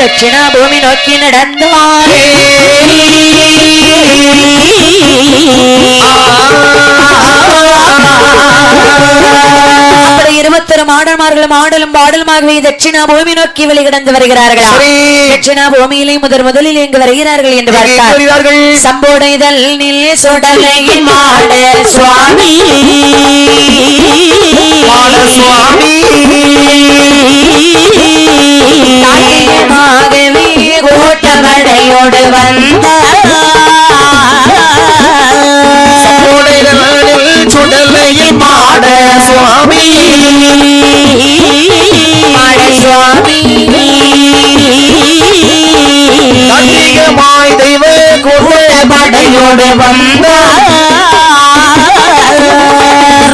தட்சிணா பூமி நோக்கி நடந்தாரே அப்படி இருபத்தொரு மாடன்மார்களும் ஆடலும் பாடலுமாகவே தட்சிணா பூமி நோக்கி வெளிகிடந்து வருகிறார்களா சரி. தட்சிணா பூமியிலே முதல் முதலில் இங்கு வருகிறார்கள் என்று எங்கே பார்த்தார் வருகிறார்கள்? சம்போடைதல் நில் சுடலையின் மாட சுவாமி சுவாமி. கூட்டமடையோடு வந்த சுடலையில் மாட சுவாமி சுவாமி கன்னிகமாய் தெய்வ கூட்டப்படையோடு வந்த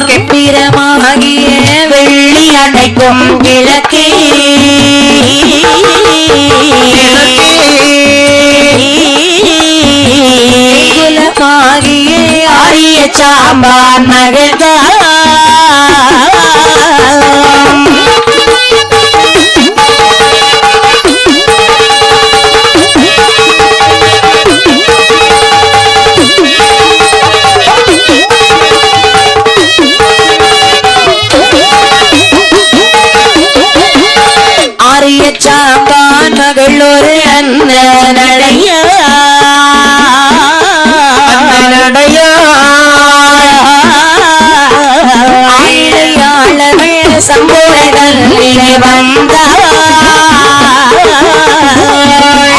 கெம்பீரமாகிய வெள்ளி அணைக்கும் கிழக்கே குலமாகிய ஆரிய சாம்பான் மகள்தான் சாம்பான் மகள் ஒரு அண்ணனைய நடையா ஆயிழையாளர்கள் சம்பூரனிலே வந்தார்.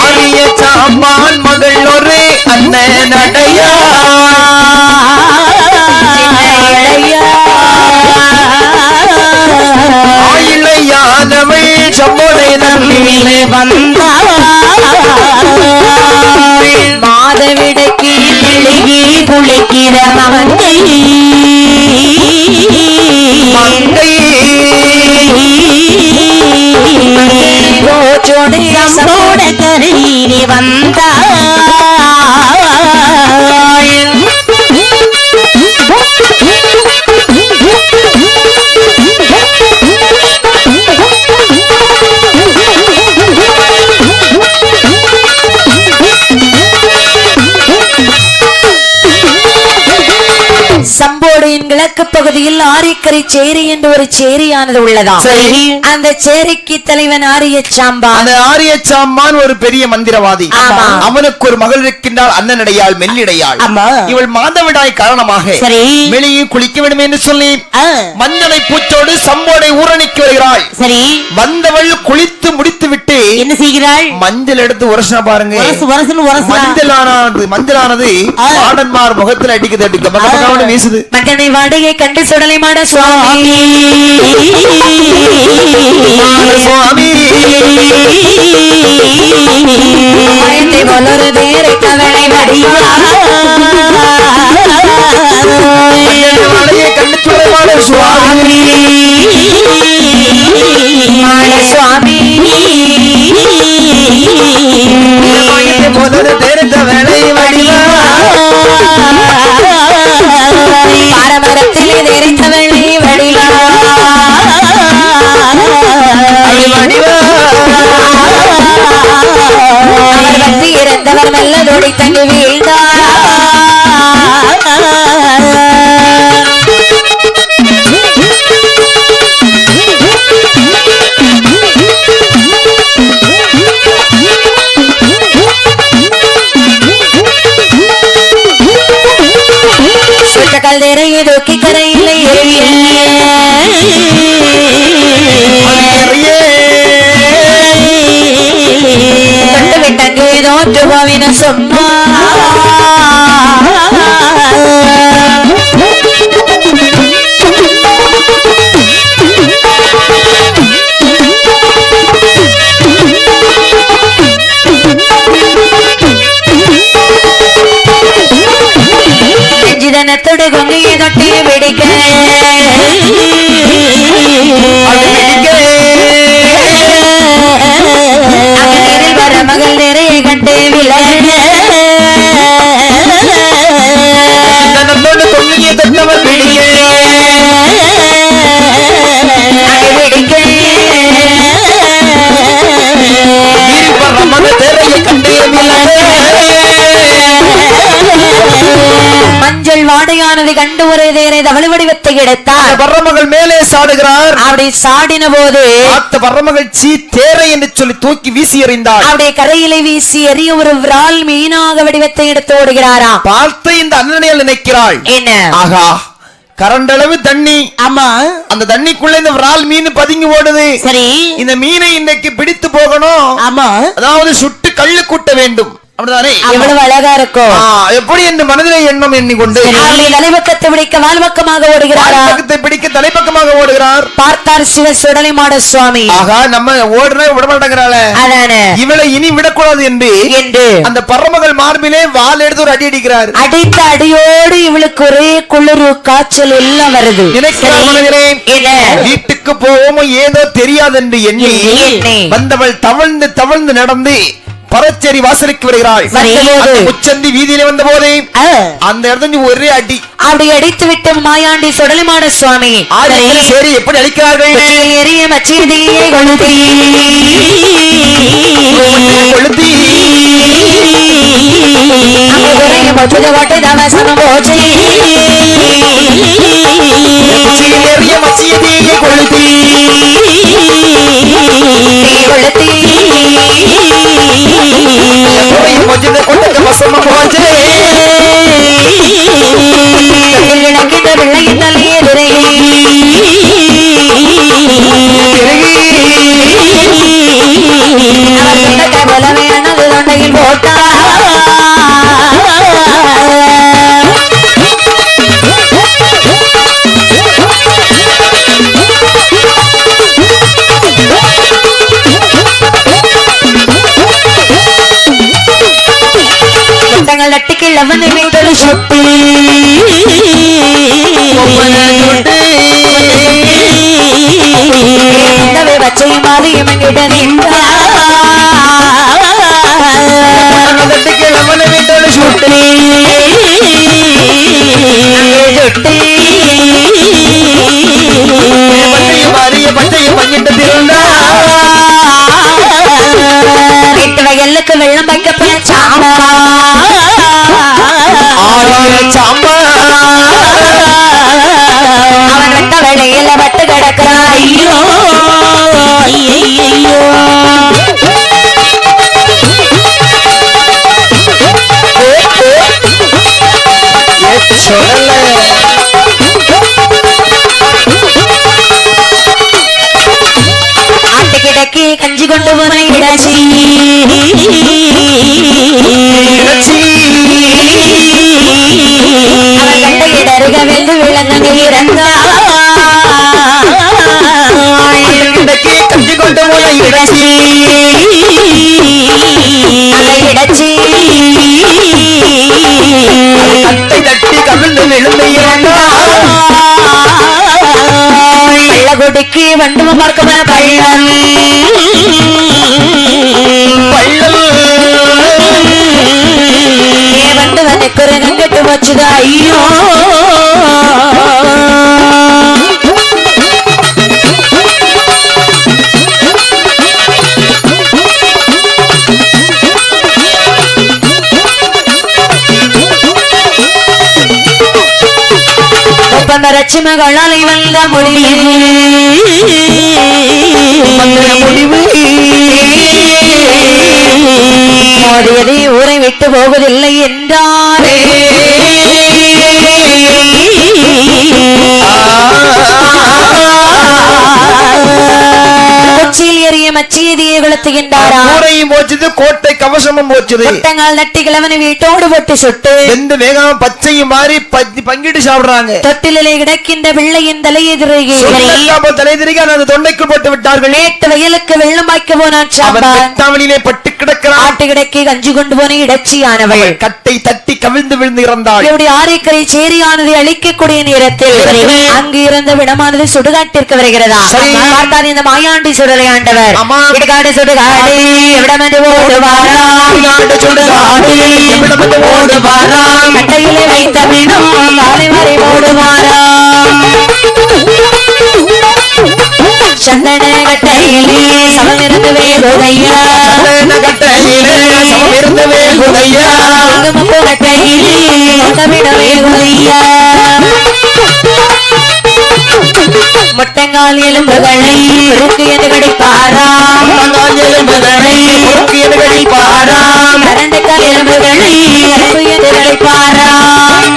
ஆரிய சாம்பான் மகள் ஒரு அண்ணன் நடையா ஆயிழையானவள் சம்பளை நன்றிலே പാതവിടക്കി മെഴുകി കുളിക്കിര മങ്ങൈ സംഭൂട കരയിരി വന്താ. சம்போடையின் கிழக்கு பகுதியில் ஆரியக்கரை சேரி என்ற ஒரு சேரியானது உள்ளதாம். சரி. அந்த சேரிக்கு தலைவன் ஆரிய சாம்பான் அந்த ஆரிய சாம்பான் ஒரு பெரிய மந்திரவாதி. அவனுக்கு ஒரு மகள் இருக்கின்றாள் அண்ணனடையாள் மெல்லிடையாள். இவள் மாதவிடாய் காரணமாக. வெளியே குளிக்க வேண்டும் என்று சொல்லி மஞ்சளை பூச்சோடு சம்போடை ஊரணிக்கு வருகிறாள். சரி. வந்தவள் குளித்து முடித்து விட்டு என்ன செய்கிறாள்? மஞ்சள் எடுத்து உரசன பாருங்க. மஞ்சளானது மஞ்சளானது. ஆடன்மார் முகத்தில் அடிக்குது அடிக்க பக்க பக்கம்னு வீசுது மகனை வாடகை கண்டு சுடலை மாட சுவாமி. சுவாமி. பயத்தை போலொரு தேரை கவலை மஞ்சள் வாழையை கண்டு சுடமான சுவாமி. இறந்தவர் தங்கி வீழ்ந்தார். சுட்ட கல்தேரையை தூக்கி கரையில் கண்டு விட்டங்கே சொன்னா மஞ்சள் வாடையானதை கண்டு ஒரு வடிவத்தை எடுத்தார். வர்றமகள் மேலே சாடுகிறார். அப்படி சாடின போது பார்த்த வர்றமகள் சீ தேரை என்று சொல்லி தூக்கி வீசி எறிந்தார். அப்படியே கரையிலே வீசி எறிய ஒரு விரால் வடிவத்தை எடுத்து ஓடுகிறாரா பார்த்தை இந்த அண்ணனையில் நினைக்கிறாள். என்ன? ஆகா கரண்டளவு தண்ணி. ஆமா. அந்த தண்ணிக்குள்ள இந்த விரால் மீன் பதுங்கி ஓடுது. சரி. இந்த மீனை இன்னைக்கு பிடித்து போகணும். ஆமா. அதாவது சுட்டு கள்ளு கூட்ட வேண்டும். எவ்வளவு அழகா இருக்கும். எப்படி என்று மனதிலே எண்ணம் எண்ணிக்கொண்டு தலைபக்கத்தை பிடிக்க வாழ்பக்கமாக ஓடுகிறாரா? பிடிக்க தலைப்பக்கமாக ஓடுகிறார். பார்த்தார் சிவ சுடலைமாட சுவாமி. ஆகா நம்ம ஓடுற விட மாட்டேங்கிறாள இவளை இனி விடக்கூடாது என்று என்று. அந்த பரமகள் மார்பிலே வால் எடுத்து ஒரு அடி அடிக்கிறார். அடித்த அடியோடு இவளுக்கு ஒரே குளிரு காய்ச்சல் எல்லாம் வருது? வீட்டுக்கு போவோமோ ஏதோ தெரியாதென்று எண்ணி எண்ணி. வந்தவள் தவழ்ந்து தவழ்ந்து நடந்து பரச்சேரி வாசலுக்கு வருகிறாள் முச்சந்தி வீதியிலே வந்த போதே அந்த இடத்துல ஒரே அடி. அப்படி அடித்து விட்டு மாயாண்டி சுடலைமாட சுவாமி. சேரி எப்படி அடிக்கிறார்கள் எரிய மச்சீதியை கொளுத்தி கொளுத்தி அங்கு கொண்டு வசமம் போச்சு கையில் தங்கள் நட்டுக்கில் அவன் சுட்டி சாம்பா. அவன் வெட்ட வேளையில கிடக்கிறான் ஐயோ ஐயோ ஆட்டு கஞ்சி கொண்டு போன இடச்சி இடச்சி இறந்தான் கஞ்சி கொண்டு இறைச்சி அந்த இடச்சி. கட்டை தட்டி கவிழ்ந்து விழுந்து இறந்தார் பள்ளகுடிக்கு வண்டும பார்க்கமா பள்ளம். ஏ வண்டு வந்து குரங்கட்டு வச்சுதா ஐயோ. ஒப்பந்த ரட்சி மகளால் வந்த முடிவு முடிவு மோதியதை ஊரை விட்டு போவதில்லை என்றாரே. கொச்சியில் ஏறிய மச்சீதியை கொளுத்துகின்றாரா கூரையும் போச்சுது கோட்டை கவசமும் போச்சுது. கொட்டங்கால் நட்டி கிழவனை வீட்டோடு போட்டு சுட்டு வெந்து வேகாம பச்சையும் மாறி பத்தி- பங்கிட்டு சாப்பிடுறாங்க. தொட்டிலே கிடக்கின்ற பிள்ளையின் தலையெதிரே சொந்தக்காமல் தலை திரிக்க அந்த தொண்டைக்குள் போட்டு விட்டார்கள். நேற்று வயலுக்கு வெள்ளம் பாய்க்க போனான் பட்டு கிடக்கிறான். ஆட்டு கிடக்கி கஞ்சி கொண்டு போன இடச்சியானவள். கட்டை தட்டி கவிழ்ந்து விழுந்து இறந்தாள். இப்படி ஆரைக்கரை சேரியானதை அழிக்கக்கூடிய நேரத்தில் அங்கு இருந்த விடமானது சுடுகாட்டிற்கு வருகிறதா? இந்த மாயாண்டி சுடலை ஆண்டவர். சுடுகாடு. விடமென்று ஓடுவாரா நாடு சுடுகாடு, எவ்விடமென்று ஓடுவாரா? கட்டையிலே வைத்த மீனும் காலை வரை ஓடுவாரா சந்தன கட்டையிலே சமமிருந்து வேகுதையா. கட்டையிலே கட்டையிலே கொண்டவிட வேகுதையா. முட்டங்கால் எலும்புகளை என்று கடிப்பாராம் முட்டங்கால் எலும்புகளை என்று கடிப்பாராம். கரண்டைக்கால் எலும்புகளை கடிப்பாராம்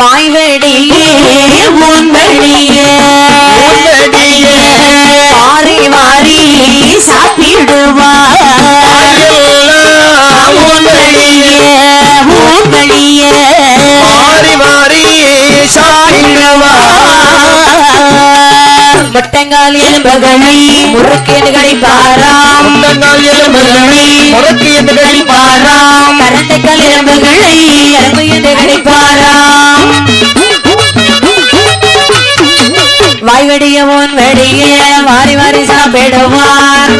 வாய்வெடியே முட்டங்கால் எலும்புகளை முறுக்கேடு கடிப்பாராம். முட்டங்கால் எலும்புகளை முறுக்கு என்று கடிப்பாராம். கரண்டைக்கால் எலும்புகளை எலும்பு என்று கடிப்பாராம். வாய் வெடிய வாரி வாரி சாப்பிடுவார்.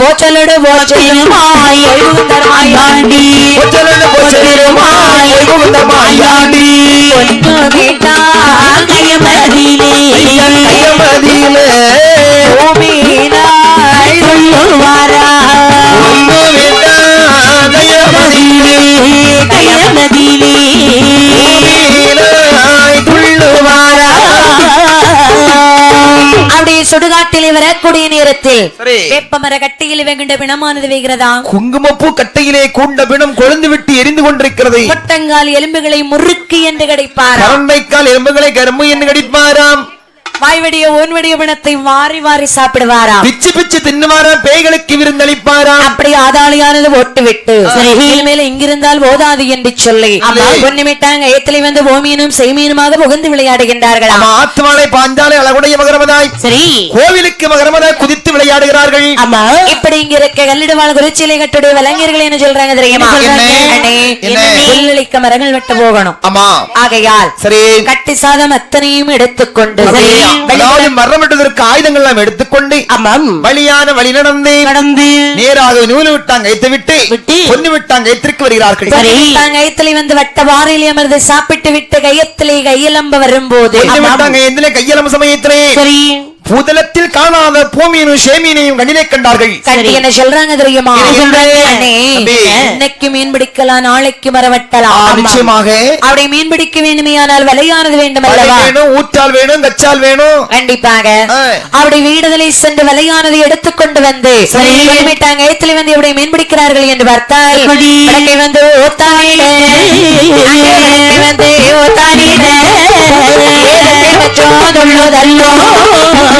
போச்சலோடு போச்சலுமாய் எழுபுந்தரமாயாண்டி பொச்சலன்னு பொச்சலிருமாய் குமுதமாயாண்டி ஒன்று கேட்டால் கையமதிலே கையமதியிலே பூமியினாள் அப்படி சுடுகாட்டில் வரக்கூடிய நேரத்தில். வேப்பமர கட்டியில் வெகுண்ட பிணமானது வைக்கிறதா குங்குமப்பூ கட்டையிலே கூண்ட பிணம் கொழுந்து விட்டு எரிந்து கொண்டிருக்கிறது. கொட்டங்கால் எலும்புகளை முறுக்கு என்று கிடைப்பாரா எலும்புகளை கரும்பு என்று கடிப்பாராம். வாய்வடிய ஓன்வடிய பிணத்தை வாரி வாரி சாப்பிடுவாரா பிச்சு பிச்சு தின்னுவாராம் பேய்களுக்கு விருந்தளிப்பாராம். அப்படி ஆதாளியானது ஓட்டு விட்டு இனிமேல் இங்கிருந்தால் போதாது என்று சொல்லி பொன்னிமிட்டாங்க ஏத்திலே வந்து பூமியினும் செய்மீனுமாக புகுந்து விளையாடுகின்றார்கள் நம்ம ஆத்துமாலை பாஞ்சாலை அழகுடைய மகரமதாய் சரி. கோவிலுக்கு மகரமதாய் குதித்து விளையாடுகிறார்கள். ஆமா இப்படி இங்க இருக்க கல்லிடுவாள் குறிச்சிலை கட்டுடைய விலங்கியர்கள் என்ன சொல்றாங்க தெரியுமா? மரங்கள் வெட்ட போகணும். ஆமா ஆகையால் சரி. கட்டி சாதம் அத்தனையும் எடுத்துக்கொண்டு? அதாவது மரம் வெட்டுவதற்கு ஆயுதங்கள் எல்லாம் எடுத்துக்கொண்டு வழியான வழி நடந்து. கடந்து நேராக நூலு விட்டாங்க கைத்து விட்டு. விட்டு. பொண்ணு விட்டாங்க கைத்திற்கு வருகிறார்கள். கையத்திலே வந்து வட்ட வாரில் அமர்ந்து சாப்பிட்டு விட்டு கையத்திலே கையலம்ப வரும்போது. பொண்ணு விட்டாங்க எந்திலே கையலம் சமயத்திலே. சரி. பூதலத்தில் காணாத பூமியனும் சேமியனையும் கண்ணிலே கண்டார்கள். என்ன சொல்றாங்க தெரியுமா. இன்னைக்கு மீன் பிடிக்கலாம் நாளைக்கு மரவட்டலாம் நிச்சயமாக. அப்படி மீன் பிடிக்க வேண்டுமையானால் விலையானது வேண்டும் அல்லவா? வேணும் ஊற்றால் வேணும் கச்சால் வேணும். கண்டிப்பாக. அப்படி வீடுதலை சென்று விலையானதை எடுத்துக்கொண்டு வந்து சரி. சொல்லிவிட்டாங்க ஏத்துல வந்து இப்படி மீன் பிடிக்கிறார்கள் என்று பார்த்தால் வந்து வடக்கை வந்து ஏதத்தை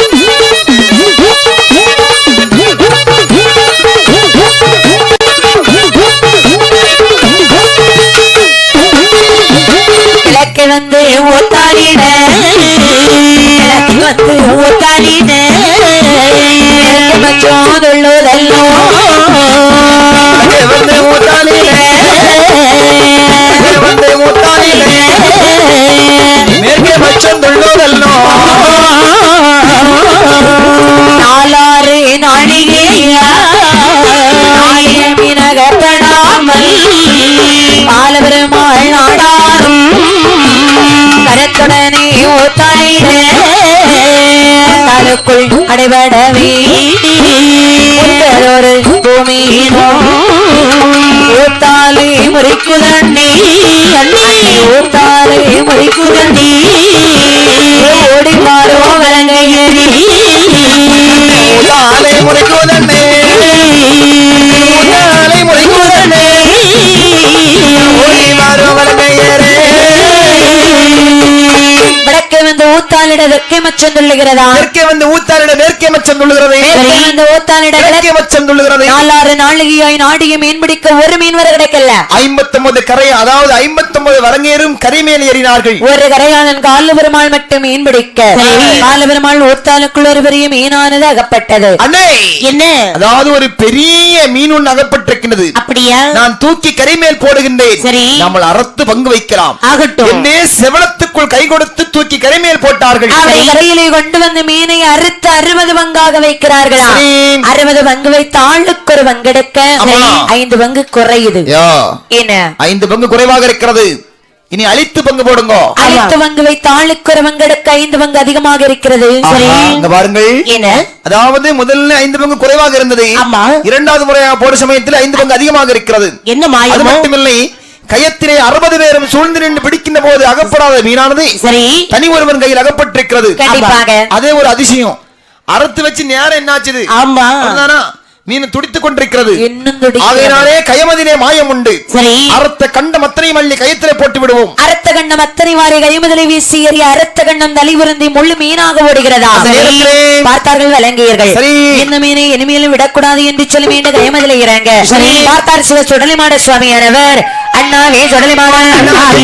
வந்து அங்கே வந்து ஊத்தாலியிடே கரத்துடனே அடைபடவே ஒரு பூமியினோ. ஊத்தாலே முறிக்குதண்டி அண்ணே. ஊத்தாலே முறிக்குதண்டி ஓடி ஊத்தாலிட வெக்கை மச்சம் துள்ளுகிறதா மேற்கே வந்து ஊத்தாலிட மேற்கே மச்சம் துள்ளுகிறது மேற்கே வந்து ஊத்தாலிட கிழக்கே மச்சம் துள்ளுகிறது நாலாறு நாளிகையாய் நாடிய மீன் பிடிக்க ஒரு மீன் வரை கிடைக்கல. ஐம்பத்தொன்பது கரை அதாவது ஐம்பத்தொன்பது வரங்கேறும் கரிமேல் ஏறினார்கள். ஒரு கரையாளன் கால பெருமாள் மட்டும் மீன் பிடிக்க. கால பெருமாள் ஊத்தாலுக்குள் ஒரு பெரிய மீனானது அகப்பட்டது. அண்ணே! என்ன? அதாவது ஒரு பெரிய மீன் ஒன்று அகப்பட்டிருக்கின்றது. அப்படியா? நான் தூக்கி கரிமேல் போடுகின்றேன். சரி. நம்ம அறுத்து பங்கு வைக்கலாம். ஆகட்டும். என்னே செவளத்துக்குள் கை கொடுத்து தூக்கி கரிமேல் போட்டார் வைக்கிறார்கள்? அவரை கரையிலே கொண்டு வந்து மீனை அறுத்து அறுபது பங்காக வைக்கிறார்களா? சரி. அறுபது பங்கு வைத்து ஆளுக்கு ஒரு பங்கெடுக்க ஆமா. ஐந்து பங்கு குறையுது. என்ன? ஐந்து பங்கு குறைவாக இருக்கிறது. இனி அழித்து பங்கு போடுங்க. ஐந்து பங்கு வைத்து ஆளுக்கு ஒரு பங்கெடுக்க ஐந்து பங்கு அதிகமாக இருக்கிறது. சரி. பாருங்கள். என்ன? அதாவது முதல்ல ஐந்து பங்கு குறைவாக இருந்தது. ஆமா. இரண்டாவது முறையாக போடும் சமயத்தில் ஐந்து பங்கு அதிகமாக இருக்கிறது. என்ன மட்டுமில்லை. கயத்திலே அறுபது பேரும் சூழ்ந்து நின்று பிடிக்கின்ற போது அகப்படாத மீனானது சரி. தனி ஒருவன் கையில் அகப்பட்டிருக்கிறது. அதே ஒரு அதிசயம். அறுத்து வச்சு நேரம் என்னாச்சுது? ஆமா? மீன் துடித்துக் கொண்டிருக்கிறது. ஆகையினாலே கயமதிலே மாயம் உண்டு அறுத்த கண்ட மத்தனை மல்லி கயத்திலே போட்டு விடுவோம் அறுத்த கண்ணம் அத்தனை வாரி கைமுதலை வீசி எறிய அறுத்த கண்ணம் தலைபுருந்தி முள்ளு மீனாக ஓடுகிறதா பார்த்தார்கள் விளங்கியர்கள். இந்த மீனை இனிமேலும் விடக்கூடாது என்று சொல்லி மீண்டும் கைமதில இறங்க பார்த்தார் சிவ சுடலிமாட சுவாமியானவர் அண்ணாவே சுடலிமாட அண்ணாவே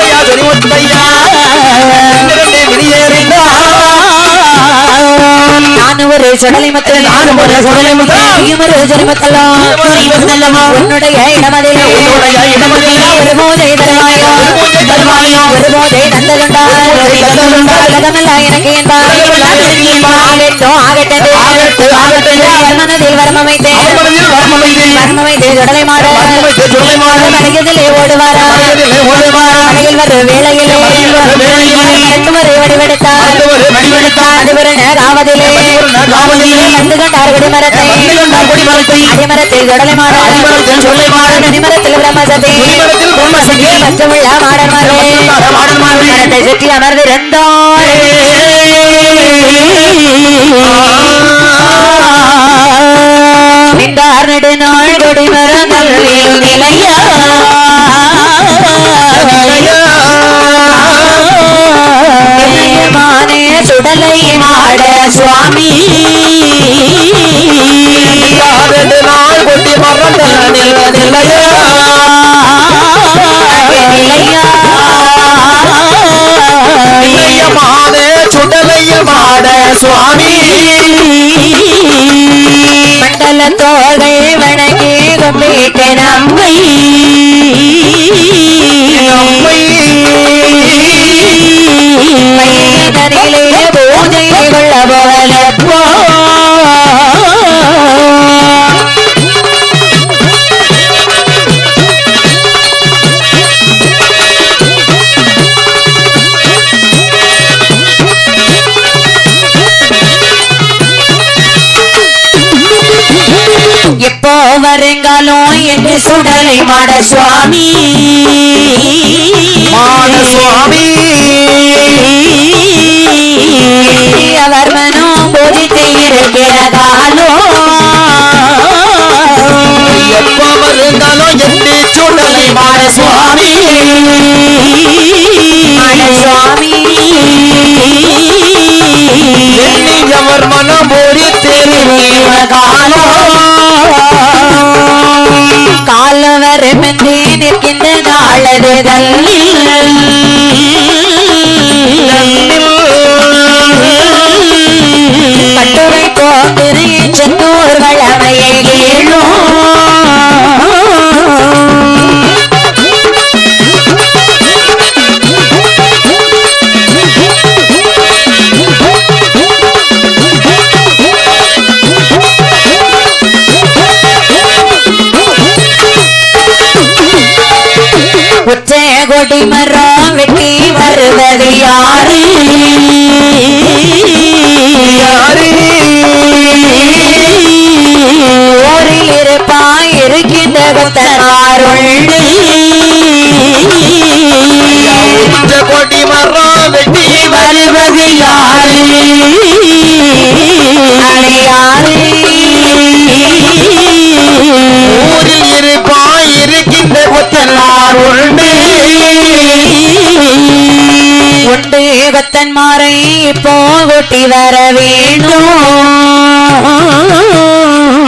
உன்னுடைய இடமதிலே ஒரு போதை தருவாயோ. ஒரு போதை தந்ததுண்டா. உலகமெல்லாம் எனக்கு ஆகட்டும் ஆகட்டது. மனதில் வரம வைத்தேன் அவர் மனதில் வரம வைத்தேன். வரம வைத்தே சுடலை மாட மலையதிலே ஓடுவாரா. மலையில் வரும் வேளையிலே வடிவெடுத்தார். அதுவரன காவதிலே. வந்து கண்டார் கொடிமரத்தை கண்டார் கொடிமரத்தை. அடிமரத்தில் சுடலை மாட அடிமரத்தில் சுடலை மாட. அடிமரத்தில் பிரம்மசதி கொடிமரத்தில் பிரம்மசதி. மற்றமுள்ள மாடன்மாரே மற்றமுள்ள மாடன்மாரே. மரத்தை சுற்றி அமர்ந்திருந்தார் நின்றார் நெடுநாள் கொடிமரங்கள் நிலையா மானே சுடலை மாட சுவாமி இரண்டு நாள் கொட்டி மறந்தல் நில்வதில்லையா? நிலையா இளையமானே சுடலையில் மாட சுவாமி மண்டலத்தோ நம்மை நம்மை மையனரிலே பூஜை கொள்ள போலப்போ எப்போ வருங்காலும் சுடலை மாட சுவாமி. மாட சுவாமி அவர் மனம் போதித்து இருக்கிறதாலோ எப்ப வருந்தாலும் எட்டி சுடலை மாட சுவாமி. சுவாமி. எண்ணியவர் மனம் போரி தெரிவிக்காலோ காலவர் மென்றி நிற்கின்ற நாளது கட்டுரை போதிரு செந்தூர் வளமையை கொடி மரம் வெட்டி வருவது யாரு? யாரு? ஊரில் இருப்பாய் இருக்கின்ற கொத்தனாருண்டு கொடி மரம் வெட்டி வருவது யாரு? யாரு ஊரில் இருப்பாய் தெய்வத்தெல்லாம் உண்டு உண்டு தெய்வத்தன்மாரை போகொட்டி வர வேண்டும்?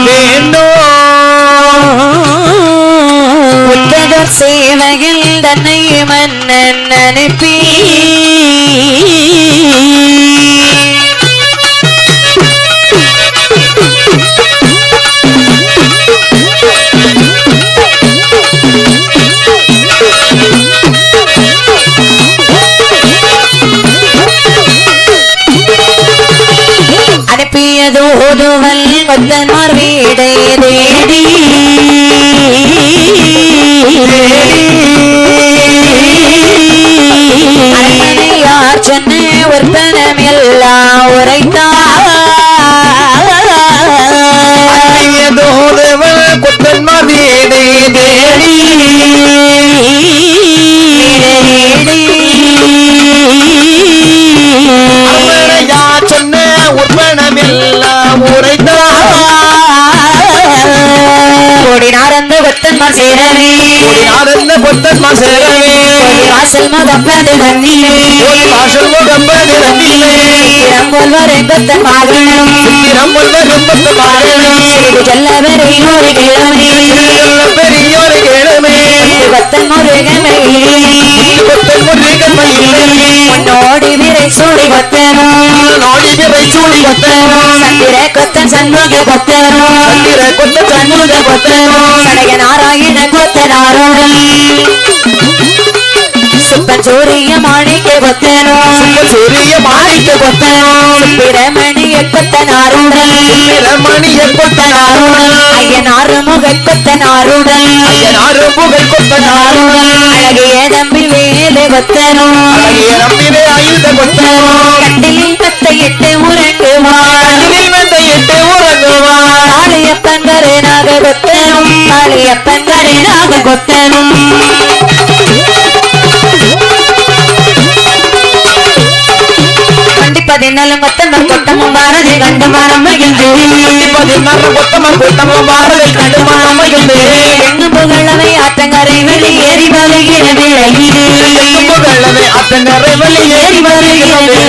வேண்டும்? சேவகில் தன்னை மன்னன் அனுப்பி கொத்தன்மார் சேரவே ஆனந்த கொத்தன்மார் சேரவே வாசல் முதப்பது தண்ணீரே வாசல் முகம்பது ரத்திலே போல்வர் கொத்தன் மகனும் சித்திரம் கொண்ட கும்பத்து மாறனும் செல்லவரை ஒரு கிழமை பெரியோரு கேளுமே. கொத்தன் முருகனை கொத்தன் முருகன் மயிலே. உன்னோடி விரை சூடி கொத்தனும் நாடி விரை சூடி கொத்தனும் சந்திர கொத்தன் சண்முக கொத்தனும் சந்திர கொத்த சண்முக கொத்தனும் சடக நாராயண சுப்பன் சூரிய மாணிக்க கொத்தனும் சூரிய மாணிக்க கொத்தனும் பிரமணிய கொத்தனாருடன். பிரமணிய கொத்தனாருடன். ஐயனாறு முக கொத்தனாருடன். ஐயனாறு புகழ் கொத்தனாருடன். அழகிய தம்பி வேலு கொத்தனும் அழகிய நம்பிவே ஆயுத கொத்தனும் கட்டிலில் கத்தையிட்டு உறங்குவார். கண்ணில் வெந்தையிட்டு உறங்குவார். காளியப்பன் கருணாக கொத்தனும். காளியப்பன் கருணாக கொத்தனும். கண்டிப்பதினாலும் கொத்தமர் கொட்டமும் பாரதி கண்டு மரம் மகிழ்ந்து பதினாறு கொத்தமன் கொத்தமும் கண்டு எங்கு புகழவை ஆற்றங்கரை வெளியேறி வருகிற விளையிலே புகழவை அத்தங்கரை வழி ஏறி வருகிறது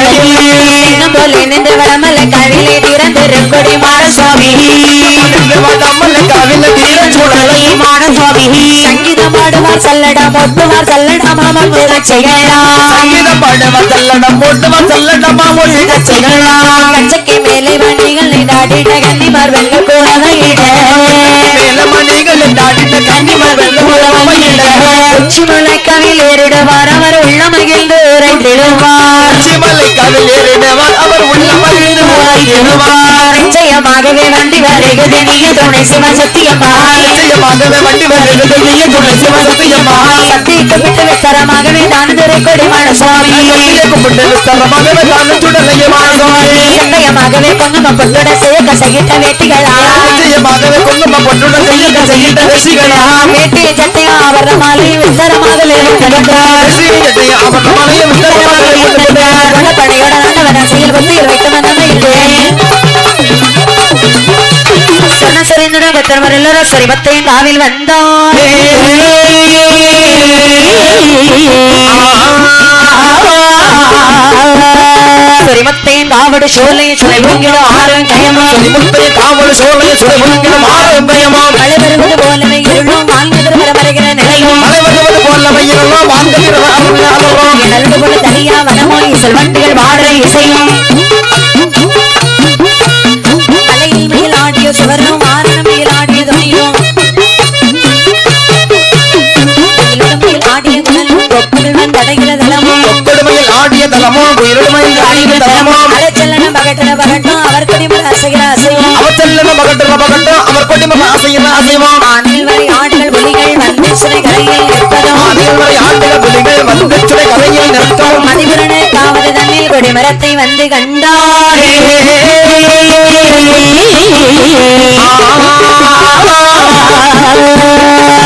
எங்கும் நின்று வரமல்ல கவிலே திறந்திருக்கொடி மாரசுவாமி சூழலை மாரசுவாமி சங்கீதம் பாடுவார் சல்லடம் ஒட்டுவார் சல்லடம் மாமன் செய்யலாம் சங்கீதம் பாடுவ செல்லடம் போட்டுவ செல்லடமா ஒழிக செய்யலாம் கச்சக்கை மேலே கன்னிமார் வெள்ள வேலமணிகள் தாட்டிட்ட கன்னிமர் வெள்ள உச்சி முளைக்கவில் ஏறிடுவார் அவர் உள்ள மகிழ்ந்து உரைத்திடுவார் சிமலை காவில் ஏறிடுவார் அவர் உள்ள மகிழ்ந்து உரையிடுவார் நிச்சயமாகவே வண்டி வருகிறது நீங்க துணை சிவ சத்தியம்மா நிச்சயமாகவே வண்டி வருகிறது நீ துணை சிவ சத்தியம்மா சத்தியக்கு விட்டு விஸ்தரமாகவே தானதுரை கொடி மனசுவாமி சத்திய கும்பிட்டு விஸ்தாரமாகவே தானும் சுடலைய மாணவனே சந்தயமாகவே பொங்கம பொட்டுட சேர்க்க சகிட்ட வேட்டிகளா. நிச்சயமாகவே குங்கும பொட்டுடன் செய்ய செய்கின்ற ரிஷிகளா வேட்டிய சட்டையும் ஆவர மாலை விஸ்தரமாகவே வைத்திருக்கிறார். படையோட நல்லவன செயல் கொண்டு வைத்து மனமே எல்லாரும் சரி பத்தையும் காவில் வந்தார் சொரிமத்தையும் காவடு சோலை சுனை பொங்கிடும் ஆறும் கயமா. முத்தைய காவல் சோலை சுடமுங்கிலும் ஆரோக்கியமாம் மழை வருவது போலவே இருளும் வாழ்ந்தது வர வருகிற நிலையும் மலை வருவது போல வயிறெல்லாம் வாழ்ந்துகிறவர் அருமையாளரும் நல்லது போல தனியா வனமோ இசல் வண்டிகள் பாடுற இசையும். பகட்டன பகட்டும் அவர் அசைகிற அசைவும் அசைவோம் வரை புலிகள் வந்து சிறை கரையில் நிற்பதும். ஆதிகள் வரை ஆண்டுகள் புலிகள் வந்து சிறை கரையில் நிற்கும் மதிபுரன காவது தன்னில் கொடிமரத்தை வந்து கண்டாரே.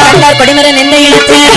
கண்டார்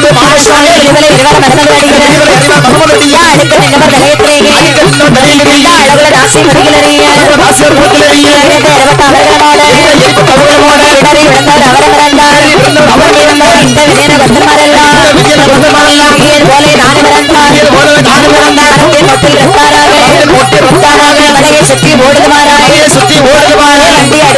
அகரிஷாரே பரமட அகரிசாரே அனந்த மாற செடி ஒதுக்கி மாறா செடியவனுக்கு யானை ஆற்றில் எழுநூறு நீர் ஆத்திர தள்ளமே இடத்தை சந்திர பத்திரவாரா சந்திர புத்திரவாரா இடத்தை அறிவார் மனமது அடிகள் யா அடுக்க நின்றவர் தலையத்திலேயே யா அழகுல தாசி முடிகளறிய அவர்களோட இடறி விழுந்தார் அவரம் இறந்தார் அவர் இருந்தார் இந்த விஜயன பக்தர்மாரெல்லாம் விஜயன் போலே நானும் இறந்தார் அரங்கின் மொட்டில் இருந்தாராக மலையை சுற்றி ஓடுதுமாறாக வண்டி அடிக்க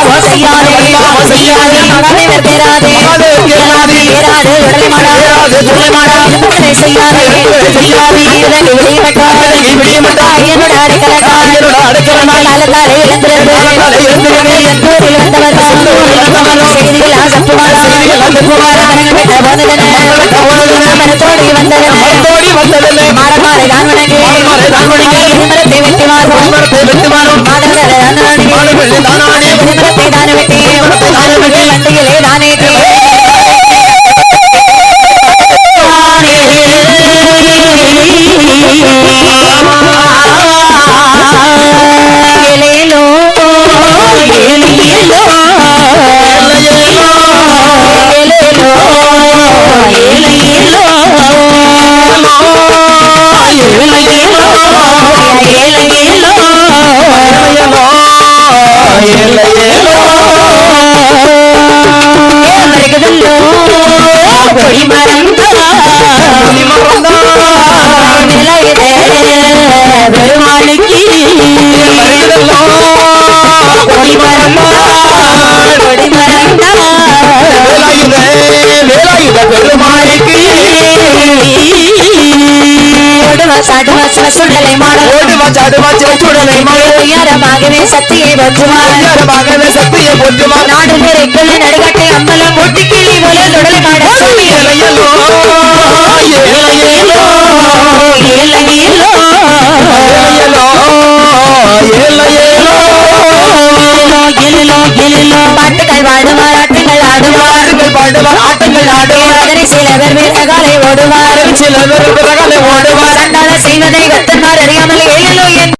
செய்யாதே செய்யாதே மகாதேவர் பேராதே பேராது உடலை மாடாது உடலை மாடாது உடலை செய்யாதே. செய்யாதே இதனை விடியமட்டா ஐயனோட அடைக்கலக்கா காலத்தாலே இழந்திருந்து எந்தூரில் வந்தவர் செய்திகள் ஆசத்துமாரா கரங்கள் பெற்ற போனதன மரத்தோடி வந்ததன மாடமாரை தான் வணங்கி மரத்தை வெட்டி மாறும் மாடங்களை தான் வணங்கி மரத்தை தான வெட்டி வண்டிகளே தானேற்றி ஏலேலோ ஏலேலோ ஏலேலோ ஏலேலோ மருகதல்லோ கொடிமரம் நிலையதே பெருமாளுக்கு கொடிமரம் கொடிமரம் ஓடுவா சாடுவா சிவ உயரமாகவே சக்தியை போற்றுவார். சக்தியை போற்றுவார். நாடு நிறைக்குள்ள நடுகட்டை அம்பலம் ஒட்டி கிளி போல தொடலை மாட சுவாமி. பாட்டுகள் பாடுவார் ஆட்டுகள் ஆடுவார். அதனை சில பேர் வீரகாலை ஓடுவார். சில பேர் சண்டாள செய்வதை கத்தன்மார் அறியாமல். ஏழலோ என்